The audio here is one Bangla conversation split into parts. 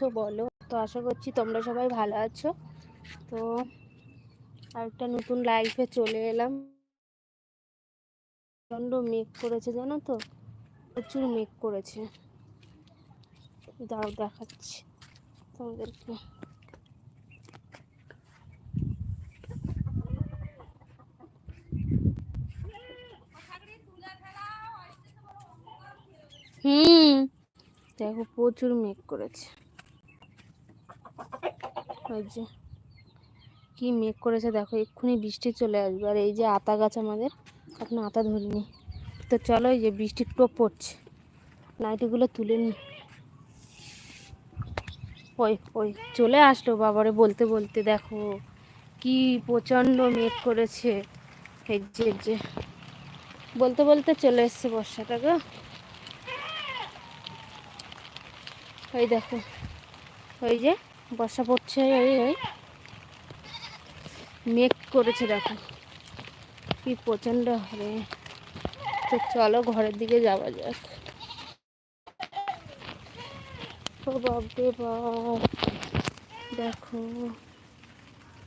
আছো বলো। তো আশা করছি তোমরা সবাই ভালো আছো। তো আরেকটা নতুন লাইফে চলে এলাম। প্রচণ্ড মেঘ করেছে, জানো তো? প্রচুর মেঘ করেছে। দাঁড়াও, দেখাচ্ছি তোমাদেরকে। হুম, দেখো প্রচুর মেঘ করেছে। ওই যে কি মেঘ করেছে দেখো, এক্ষুনি বৃষ্টি চলে আসবে। আর এই যে আতা গাছ আমাদের, এখন আতা ধরিনি। তো চলো এই যে বৃষ্টির টোপ পড়ছে। নাইটিগুলো তুলে নি। ওই ওই, চলে আসলো বাবারে বলতে বলতে। দেখো কি প্রচণ্ড মেঘ করেছে। এই যে যে। বলতে বলতে চলে এসছে বর্ষাটা গো। ওই দেখো, ওই যে বর্ষা পড়ছে ওই মেঘ করেছে, দেখো। কি প্রচণ্ড হবে তো চলো ঘরের দিকে যাওয়া যাক। ও বাপ। দেখো।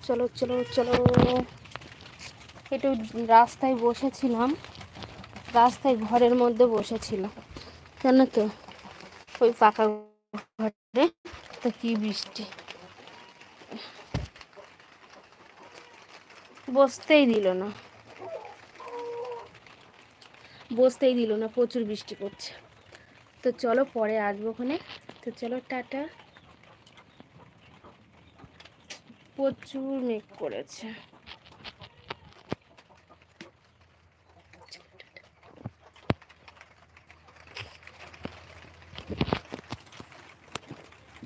চলো চলো চলো। একটু রাস্তায় বসেছিলাম। রাস্তায় ঘরের মধ্যে বসেছিলাম। জানো তো? ওই পাকা তো কি বৃষ্টি? বসতেই দিল না। বসতেই দিল না, প্রচুর বৃষ্টি পড়ছে। তো চলো পরে আসব ওখানে। তো চলো টাটা। প্রচুর মেঘ করেছে।